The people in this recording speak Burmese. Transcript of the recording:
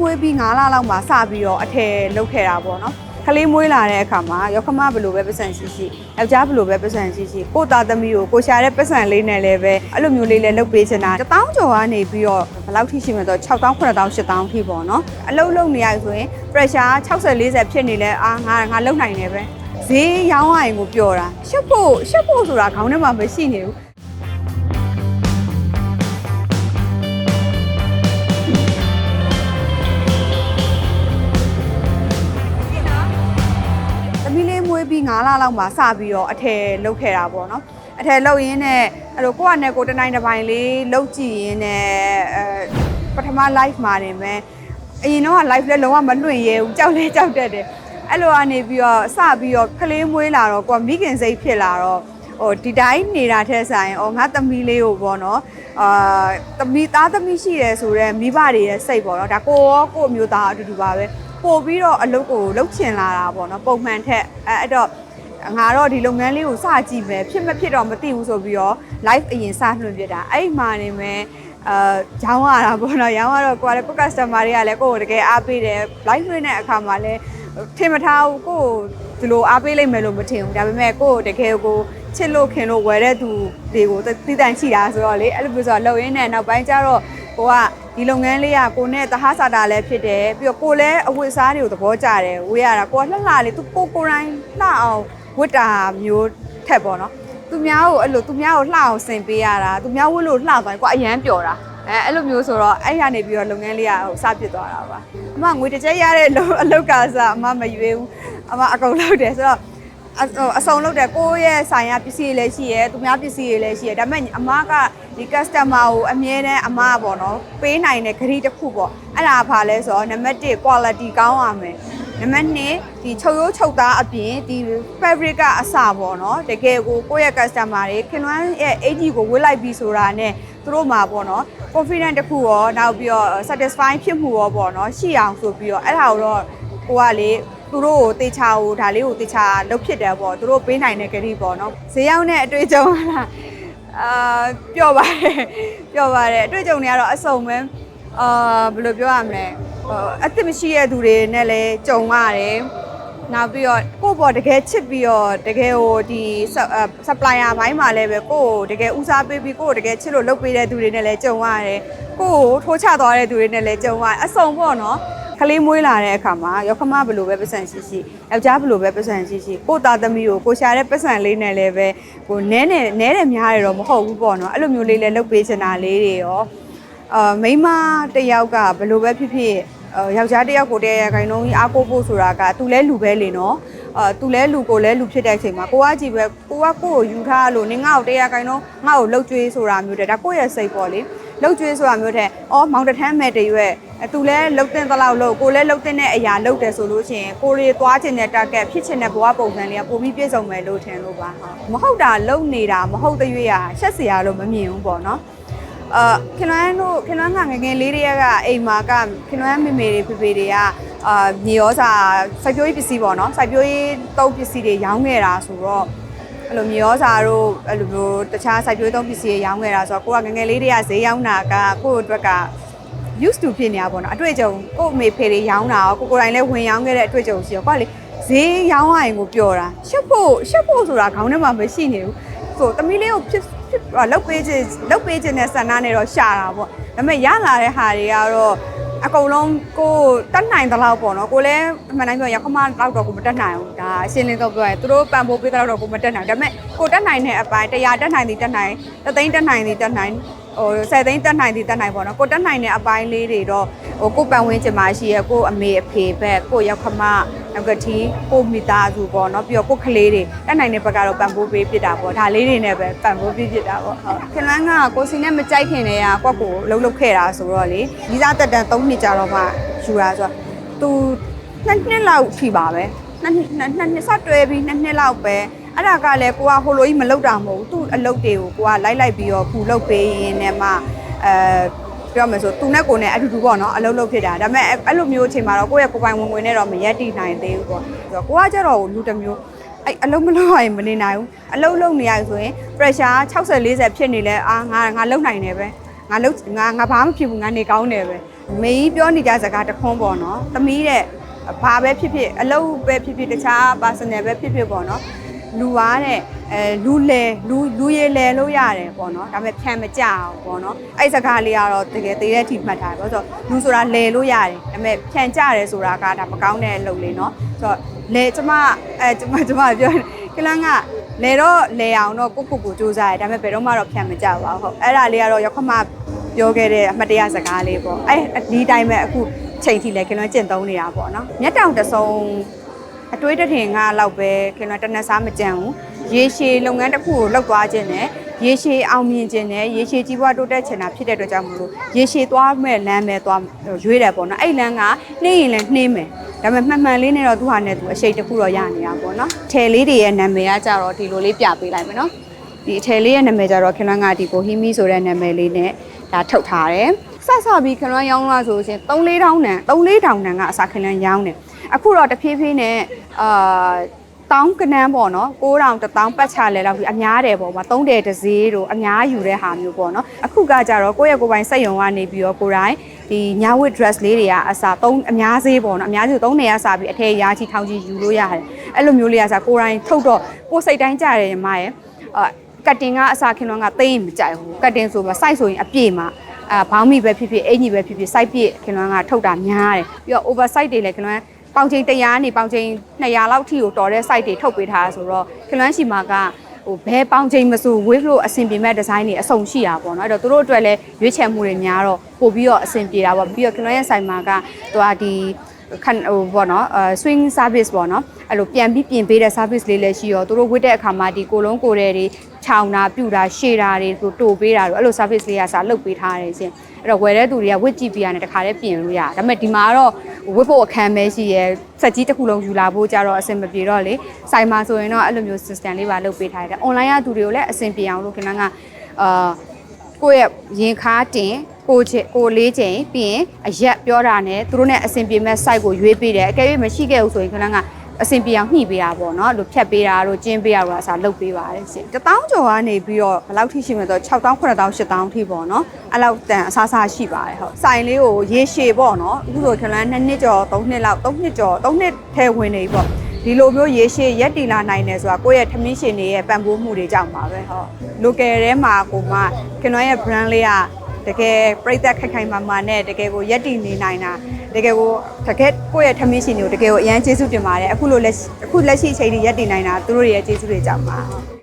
မွေးပြီး9လလောက်မှစပြီးတော့အထည်လုတ်ခဲ့တာပေါ့နော်ကလေးမွေးလာတဲ့အခါမှာရောက်ခမဘယ်လိုပဲပတ်စံရှိရှိယောက်ျားဘယ်လိုပဲပတ်စံရှိရှိကိုယ့်သားသမီးကိုကိုရှာတဲ့ပတ်စံလေးနဲ့လည်းပဲအဲ့လိုမျိုးလေးလည်းလုတ်ပေးချင်တာ1000ကျော်ကနေပြီးတော့ဘယ်လောက်ထိရှိမှတော့6000 9000 8000ထိပေါ့နော်အလုတ်လုတ်နေရဆိုရင် pressure 60 40ဖြစ်နေလဲအာငါငါလုတ်နိုင်တယ်ပဲဈေးရောင်းရရင်ကိုပျော်တာရှက်ဖို့ရှက်ဖို့ဆိုတာခေါင်းထဲမှာမရှိနေဘူး ပြီး9လလောက်မှစပြီးတော့အထည်လုတ်ခဲ့တာပေါ့နော်အထည်လုတ်ရင်းနဲ့အဲ့လိုကိုယ့်အနေကိုတစ်နိုင်တစ်ပိုင်းလေးလုတ်ကြည့်ရင်းနဲ့အဲပထမ live မှာနေမယ်အရင်တော့ live လဲလုံးဝမလွင့်ရဲဘူးကြောက်လဲကြောက်တတ်တယ်အဲ့လိုကနေပြီးတော့စပြီးတော့ကလေးမွေးလာတော့ကိုကမိခင်စိတ်ဖြစ်လာတော့ဟိုဒီတိုင်းနေတာထက်ဆိုင်ဩငါသမီးလေးကိုပေါ့နော်အာသမီးသားသမီးရှိတယ်ဆိုတော့မိဘတွေရဲ့စိတ်ပေါ့နော်ဒါကိုရောကိုအမျိုးသားအတူတူပါပဲ ပို့ပြီးတော့အလုပ်ကိုလုပ်ချင်လာတာပေါ့နော်ပုံမှန်ထက်အဲအဲ့တော့ငါတော့ဒီလုပ်ငန်းလေးကိုစကြည့်မယ်ဖြစ်မဖြစ်တော့မသိဘူးဆိုပြီးတော့ live အရင်စလွှင့်ပြတာအဲ့ဒီမှာနေမယ်အာရောင်းရတာပေါ့နော်ရောင်းရတော့ကိုကလည်းကို customer တွေကလည်းကိုကိုတကယ်အားပေးတယ် live လွှင့်တဲ့အခါမှာလည်းထင်မထားဘူးကိုကိုဒီလိုအားပေးလိုက်မယ်လို့မထင်ဘူးဒါပေမဲ့ကိုကိုတကယ်ကိုချစ်လို့ခင်လို့ဝယ်တဲ့သူတွေကိုသိတန်ချိတာဆိုတော့လေအဲ့လိုမျိုးဆိုတော့လုံရင်းနဲ့နောက်ပိုင်းကျတော့ကိုကဒီလုပ်ငန်းလေးကကိုနဲ့တဟဆာတာလည်းဖြစ်တယ်ပြီးတော့ကိုလည်းအဝတ်စားတွေကိုသဘောကျတယ်ဝေးရတာကိုကလှလှလေးသူကိုကိုတိုင်းလှအောင်ဝတ်တာမျိုးထက်ပေါ့နော်သူများကိုအဲ့လိုသူများကိုလှအောင်ဆင်ပေးရတာသူများဝတ်လို့လှသွားရင်ကိုကအရန်ပျော်တာအဲအဲ့လိုမျိုးဆိုတော့အဲ့ရနေပြီးတော့လုပ်ငန်းလေးကဟိုစပစ်သွားတာပါအမငွေတစ်ချက်ရတဲ့အလုပ်အလုပ်ကစားအမမရွေးဘူးအမအကုန်လုပ်တယ်ဆိုတော့ အဟိုအစုံလုပ်တယ်ကိုယ့်ရဲ့ဆိုင်ရပစ္စည်းတွေလည်းရှိရဲသူများပစ္စည်းတွေလည်းရှိရဲဒါပေမဲ့အမကဒီ customer ကိုအမြဲတမ်းအမပေါ့နော်ပေးနိုင်တဲ့ဂရီတစ်ခုပေါ့အဲ့ဒါဘာလဲဆိုတော့နံပါတ်1 quality ကောင်းရမယ်နံပါတ်2ဒီချုပ်ရိုးချုပ်သားအပြင်ဒီ fabric ကအစပေါ့နော်တကယ်ကိုကိုယ့်ရဲ့ customer တွေခင်လွန်းရဲ့ AG ကိုဝတ်လိုက်ပြီဆိုတာနဲ့သူတို့မှာပေါ့နော် confident တစ်ခုရောနောက်ပြီးတော့ satisfy ဖြစ်မှုရောပေါ့နော်ရှိအောင်ဆိုပြီးတော့အဲ့ဒါကိုတော့ကိုကလေ သူတို့ကိုတေချာကိုဒါလေးကိုတေချာလုတ်ဖြစ်တယ်ပေါ့သူတို့ပေးနိုင်တဲ့ကတိပေါ့နော်ဈေးရောက်တဲ့အတွေ့အကြုံကလားအာပျော့ပါတယ်ပျော့ပါတယ်အတွေ့အကြုံတွေကတော့အစုံပဲအာဘယ်လိုပြောရမလဲဟိုအသက်မရှိတဲ့သူတွေနဲ့လည်းကြုံရတယ်နောက်ပြီးတော့ကိုယ့်ဘော်တကယ်ချစ်ပြီးတော့တကယ်ဟိုဒီ supplier ဘိုင်းမှာလည်းပဲကိုယ့်ကိုတကယ်ဦးစားပေးပြီးကိုယ့်ကိုတကယ်ချစ်လို့လုပ်ပေးတဲ့သူတွေနဲ့လည်းကြုံရတယ်ကိုယ့်ကိုထိုးချသွားတဲ့သူတွေနဲ့လည်းကြုံရတယ်အစုံပေါ့နော် ကလေးမွေးလာတဲ့အခါမှာရောက်ခမဘယ်လိုပဲပတ်စံရှိရှိယောက်ျားဘယ်လိုပဲပတ်စံရှိရှိကိုယ့်သားသမီးကိုကိုရှာတဲ့ပတ်စံလေးနဲ့လည်းပဲကိုနဲနဲ့နဲတယ်များတယ်တော့မဟုတ်ဘူးပေါ့နော်အဲ့လိုမျိုးလေးလည်းလုပ်ပေးချင်တာလေးတွေရောအာမိန်းမတစ်ယောက်ကဘယ်လိုပဲဖြစ်ဖြစ်အာယောက်ျားတစ်ယောက်ကိုတည်းရခိုင်နှုန်းကြီးအားကိုးဖို့ဆိုတာကသူလဲလူပဲလေနော် အာသူလဲလူကိုလဲလူဖြစ်တဲ့အချိန်မှာကိုကကြည့်ပဲကိုကကိုကိုယူထားလို့နင်ငါ့ကိုတည်းရခိုင်နှုန်းငါ့ကိုလှုပ်ကြွေးဆိုတာမျိုးတဲ့ဒါကိုယ့်ရဲ့စိတ်ပေါ့လေလှုပ်ကြွေးဆိုတာမျိုးတဲ့အော်မောင်တထမ်းမဲ့တရွက်အဲသူလဲလှုပ်တဲ့တလောက်လို့ကိုလဲလှုပ်တဲ့အရာလှုပ်တယ်ဆိုလို့ရှိရင်ကိုရီသွားခြင်းတဲ့ target ဖြစ်ခြင်းတဲ့ဘဝပုံစံလေးကပုံပြီးပြည့်စုံမယ်လို့ထင်လို့ပါဟုတ်မဟုတ်တာလှုပ်နေတာမဟုတ်တဲ့ရွေးရရှက်စရာလို့မမြင်ဘူးပေါ့နော်အာခင်လွန်းတို့ခင်လွန်းကငယ်ငယ်လေးတွေကအိမ်မှာကခင်လွန်းမေမေတွေဖေဖေတွေက အာမြေရောစာစိုက်ပျိုးရေးပစ္စည်းပေါ့နော်စိုက်ပျိုးရေးသုံးပစ္စည်းတွေရောင်းခဲ့တာဆိုတော့အဲ့လိုမြေရောစာတို့အဲ့လိုမျိုးတခြားစိုက်ပျိုးသုံးပစ္စည်းတွေရောင်းခဲ့တာဆိုတော့ကိုကငယ်ငယ်လေးတွေကဈေးရောင်းတာကကိုယ့်အတွက်က used to ဖြစ်နေတာပေါ့နော်အတွေ့အကြုံကို့အမေဖေတွေရောင်းတာရောကိုကိုယ်တိုင်လည်းဝင်ရောင်းခဲ့တဲ့အတွေ့အကြုံရှိရောကိုကလေဈေးရောင်းရရင်ကိုပျော်တာရှက်ဖို့ရှက်ဖို့ဆိုတာခေါင်းထဲမှာမရှိနေဘူးဆိုတမီးလေးကိုဖြစ်ဖြစ်လောက်ပေးခြင်းလောက်ပေးခြင်းနဲ့ဆန္ဒနဲ့တော့ရှာတာပေါ့ဒါပေမဲ့ရလာတဲ့ဟာတွေကတော့ အကုန်လုံးကိုတတ်နိုင်သလောက်ပေါ့နော်ကိုလည်းအမှန်တိုင်းပြောရင်ခမလောက်တော့ကိုမတတ်နိုင်ဘူးဒါအရှင်းလင်းတော့ပြောရင်သူတို့ပံပိုးပေးတဲ့လောက်တော့ကိုမတတ်နိုင်ဘူးဒါပေမဲ့ကိုတတ်နိုင်တဲ့အပိုင်းတရားတတ်နိုင်သည်တတ်နိုင်တသိန်းတတ်နိုင်သည်တတ်နိုင် ဟို10သိန်းတက်နိုင်သည်တက်နိုင်ပေါ့နော်ကိုတက်နိုင်တဲ့အပိုင်းလေးတွေတော့ဟိုကိုပန်ဝင်းချင်မှရှိရကိုအမေအဖေဘက်ကိုရောက်ခမနောက်ကတိကိုမိသားစုပေါ့နော်ပြီးတော့ကိုကလေးတွေတက်နိုင်တဲ့ဘက်ကတော့ပန်ပိုးပေးဖြစ်တာပေါ့ဒါလေးတွေနဲ့ပဲပန်ပိုးပေးဖြစ်တာပေါ့ဟုတ်ခင်လန်းကကိုစီနဲ့မကြိုက်ခင်တည်းကကွက်ကိုလှုပ်လှုပ်ခဲ့တာဆိုတော့လေဒီစားတက်တန်3နှစ်ကြာတော့မှယူတာဆိုတော့သူနှစ်နှစ်လောက်ထိပါပဲနှစ်နှစ်နှစ်နှစ်စတွဲပြီးနှစ်နှစ်လောက်ပဲ အဲ့ဒါကလည်းကိုကဟိုလိုကြီးမလုပ်တာမဟုတ်ဘူးသူ့အလုပ်တွေကိုကိုကလိုက်လိုက်ပြီးတော့ပူလုပ်ပေးရင်းနဲ့မှအဲပြောမယ်ဆိုသူနဲ့ကိုနဲ့အတူတူပေါ့နော်အလုပ်လုပ်ဖြစ်တာဒါပေမဲ့အဲ့လိုမျိုးအချိန်မှာတော့ကိုယ့်ရဲ့ကိုယ်ပိုင်ဝင်ဝင်နဲ့တော့မရက်တည်နိုင်သေးဘူးပေါ့ဆိုတော့ကိုကကြတော့လူတစ်မျိုးအဲ့အလုံးမလုံးရရင်မနေနိုင်ဘူးအလုံးလုံးနေရဆိုရင် pressure 60 40ဖြစ်နေလဲအာငါငါလုံနိုင်တယ်ပဲငါလုတ်ငါငါဘာမှဖြစ်ဘူးငါနေကောင်းတယ်ပဲမေကြီးပြောနေကြစကားတခွန်းပေါ့နော်သမီးတဲ့ဘာပဲဖြစ်ဖြစ်အလုပ်ပဲဖြစ်ဖြစ်တခြား personal ပဲဖြစ်ဖြစ်ပေါ့နော် လူပါတဲ့အဲလူလေလူလူရည်လေလို့ရတယ်ပေါ့နော်ဒါပေမဲ့ဖြန်မကြအောင်ပေါ့နော်အဲ့စကားလေးကတော့တကယ်သေးတဲ့ထိမှတ်ထားတယ်ဘာလို့ဆိုလူဆိုတာလေလို့ရတယ်ဒါပေမဲ့ဖြန်ကြတယ်ဆိုတာကဒါမကောင်းတဲ့အလုပ်လေးနော်ဆိုတော့လေကျမအဲကျမကျမပြောကလန်းကလဲတော့လဲအောင်တော့ကိုကိုကိုစူးစမ်းရတယ်ဒါပေမဲ့ဘယ်တော့မှတော့ဖြတ်မကြပါဘူးဟုတ်အဲ့ဒါလေးကတော့ရောက်ခမပြောခဲ့တဲ့အမှတ်တရစကားလေးပေါ့အဲ့ဒီတိုင်းပဲအခုချိန်ထိလဲခင်လွန်းကျင့်သုံးနေတာပေါ့နော်မျက်တောင်တဆုံ အတွေးတစ်ထင်ကလောက်ပဲခင်လွန်းတနက်စားမကြံဘူးရေရှည်လုပ်ငန်းတစ်ခုကိုလုပ်သွားခြင်းနဲ့ရေရှည်အောင်မြင်ခြင်းနဲ့ရေရှည်ကြီးပွားတိုးတက်ချင်တာဖြစ်တဲ့အတွက်ကြောင့်မလို့ရေရှည်သွားမဲ့လမ်းပဲသွားရွေးတယ်ပေါ့နော်အဲ့လမ်းကနှိမ့်ရင်လည်းနှိမ့်မယ်ဒါပေမဲ့မှန်မှန်လေးနဲ့တော့သူဟာနဲ့သူအရှိန်တစ်ခုတော့ရနေတာပေါ့နော်။ထယ်လေးတွေရဲ့နာမည်ကကြတော့ဒီလိုလေးပြပေးလိုက်မယ်နော်။ဒီအထယ်လေးရဲ့နာမည်ကြတော့ခင်လွန်းကဒီကိုဟီမီဆိုတဲ့နာမည်လေးနဲ့ဒါထုတ်ထားတယ်။စစပြီးခင်လွန်းရောင်းလာဆိုရှင်3 4တောင်းတန်3 4တောင်းတန်ကအစာခင်လွန်းရောင်းတယ်။အခုတော့တဖြည်းဖြည်းနဲ့ အာတောင်းကနန်းပေါ့နော်6000 1000ပတ်ချလဲလောက်ပြီးအများတယ်ပေါ့ဗျာ3တယ်တစ်စေးတို့အများယူတဲ့ဟာမျိုးပေါ့နော်အခုကကြတော့ကိုယ့်ရဲ့ကိုယ်ပိုင်စက်ရုံကနေပြီးတော့ကိုယ်တိုင်ဒီညာဝတ် dress လေးတွေကအစား3အများစေးပေါ့နော်အများစု3နေရစားပြီးအထည်ရာချီထောင်ချီယူလို့ရတယ်အဲ့လိုမျိုးလေးကစားကိုယ်တိုင်ထုတ်တော့ကိုယ်စိတ်တိုင်းကြတယ်ညီမရဲ့အာကတ်တင်ကအစားခင်လွန်ကသိရင်မကြိုက်ဘူးကတ်တင်ဆိုမှ size ဆိုရင်အပြည့်မှာအာဘောင်းမီပဲဖြစ်ဖြစ်အင်ကြီးပဲဖြစ်ဖြစ် size ပြည့်ခင်လွန်ကထုတ်တာများတယ်ပြီးတော့ oversize တွေလည်းခင်လွန် ပေါင်ချိန်100နေပေါင်ချိန်200လောက်ထိကိုတော်တဲ့ size တွေထုတ်ပေးထားဆိုတော့ခင်လွန်ရှိမှာကဟိုဘဲပေါင်ချိန်မဆို wave လို့အဆင်ပြေမဲ့ဒီဇိုင်းတွေအစုံရှိတာပေါ့နော်အဲ့တော့သူတို့အတွက်လည်းရွေးချယ်မှုတွေများတော့ပို့ပြီးတော့အဆင်ပြေတာပေါ့ပြီးတော့ခင်လွန်ရဲ့ဆိုင်မှာကသူကဒီခန်ဟိုပေါ့နော်အဲ swing service ပေါ့နော်အဲ့လိုပြန်ပြီးပြင်ပေးတဲ့ service လေးလည်းရှိရောသူတို့ဝတ်တဲ့အခါမှာဒီကိုလုံးကိုတဲ့တွေ ခြောင်တာပြူတာရှေ့တာတွေသူတိုးပေးတာတို့အဲ့လို service လေးကစားလုပ်ပေးထားတယ်ရှင်အဲ့တော့ဝယ်တဲ့သူတွေကဝတ်ကြည့်ပြရတယ်တခါတည်းပြင်လို့ရတယ်ဒါပေမဲ့ဒီမှာကတော့ဝတ်ဖို့အခန်းပဲရှိရဲစက်ကြီးတစ်ခုလုံးယူလာဖို့ကြတော့အဆင်မပြေတော့လေဆိုင်မှာဆိုရင်တော့အဲ့လိုမျိုး system လေးပါလုပ်ပေးထားတယ် online ကသူတွေကိုလည်းအဆင်ပြေအောင်လို့ခင်ဗျားကအာကိုယ့်ရဲ့ရင်ခါတင်ကိုချေကိုလေးချိန်ပြီးရင်အရက်ပြောတာနဲ့သူတို့နဲ့အဆင်ပြေမဲ့ site ကိုရွေးပေးတယ်အကယ်၍မရှိခဲ့ဘူးဆိုရင်ခင်ဗျားက အဆင်ပြေအောင်ညှိပေးတာပေါ့နော်အဲ့လိုဖြတ်ပေးတာတို့ကျင်းပေးတာတို့အစားလုပ်ပေးပါတယ်ရှင်တပေါင်းကျော်ကနေပြီးတော့ဘယ်လောက်ထိရှိမလဲဆိုတော့6000 9000 8000ထိပေါ့နော်အဲ့လောက်တန်အစားစားရှိပါတယ်ဟုတ်ဆိုင်လေးကိုရေရှည်ပေါ့နော်အခုဆိုခင်ဗျား2နှစ်ကျော်3နှစ်လောက်3နှစ်ကျော်3နှစ်ထဲဝင်နေပြီပေါ့ဒီလိုမျိုးရေရှည်ရက်တီလာနိုင်တယ်ဆိုတာကိုယ့်ရဲ့ထမင်းရှင်တွေရဲ့ပံ့ပိုးမှုတွေကြောင့်ပါပဲဟုတ် local ထဲမှာကိုမှကျွန်တော်ရဲ့ brand လေးက တကယ်ပြိသက်ခိုက်ခိုက်မာမာနဲ့တကယ်ကိုရက်တီနေနိုင်တာတကယ်ကိုတကယ်ကိုယ့်ရဲ့ထမင်းရှင်တွေကိုတကယ်ကိုအရန်ကျေးဇူးတင်ပါတယ်အခုလိုလက်အခုလက်ရှိအချိန်ထိရက်တီနိုင်တာသူတို့ရဲ့ကျေးဇူးတွေကြောင့်ပါဟုတ်